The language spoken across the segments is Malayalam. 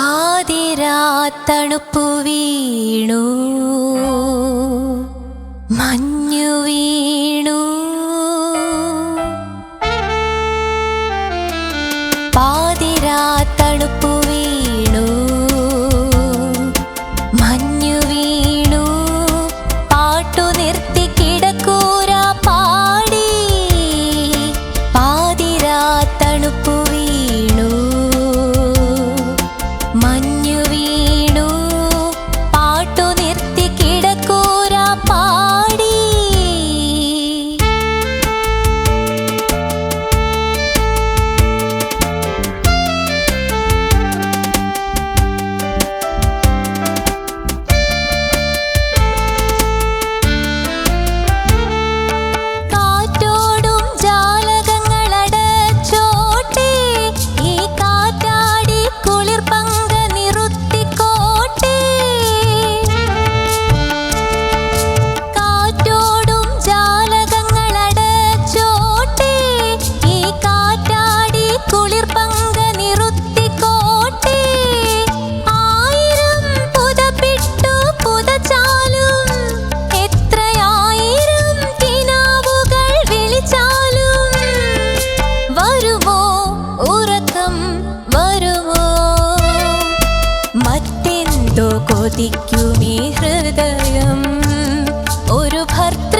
പാതിരാ തണുപ്പു വീണു. മഞ്ഞു മറ്റെന്തോ കൊതിക്കുമീ ഹൃദയം. ഒരു ഭർത്തൃമതിയുടെ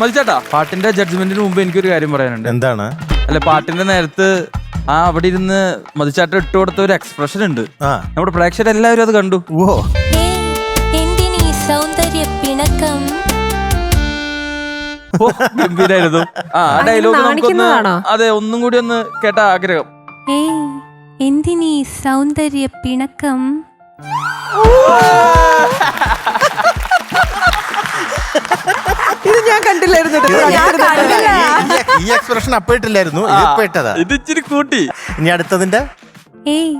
മതിച്ചേട്ടാ പാട്ടിന്റെ ജഡ്ജ്മെന്റിന് മുമ്പ് എനിക്കൊരു കാര്യം പറയാനുണ്ട്. എന്താണ്? അല്ല പാട്ടിന്റെ നേരത്ത് ആ അവിടെ ഇരുന്ന് മതിച്ചാട്ട ഇട്ട് കൊടുത്ത ഒരു എക്സ്പ്രഷൻ ഉണ്ട്. ആ. നമ്മുടെ പ്രേക്ഷകരെല്ലാവരും അത് കണ്ടു. ഓ. സൗന്ദര്യ പിണക്കം? ഓ, ഗംഭീരായിരുന്നു. ആ ആ ഡയലോഗ് നമുക്കൊന്ന് നാണിക്കുന്നതാണോ? അതെ ഒന്നും കൂടി ഒന്ന് കേട്ട ആഗ്രഹം. എന്തിനീ സൗന്ദര്യ പിണക്കം ഇത് ഞാൻ കണ്ടില്ലായിരുന്നു കേട്ടോ. ഇത് ഞാൻ കണ്ടില്ല. ഈ- എക്സ്പ്രഷൻ അപ്പൊ ഇട്ടില്ലായിരുന്നു. ഇതിപ്പോ ഇത് ഇച്ചിരി കൂട്ടി. ഇനി അടുത്തതിന്റെ? ഏ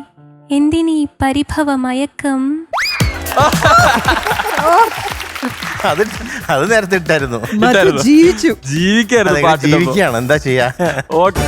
എന്തിനീ പരിഭവമയക്കം അത് അത് നേരത്തെ ഇട്ടായിരുന്നു. ജീവിച്ചു. ജീവിക്കായിരുന്നു ജീവിക്കുകയാണ്? എന്താ ചെയ്യാ? ഓക്കെ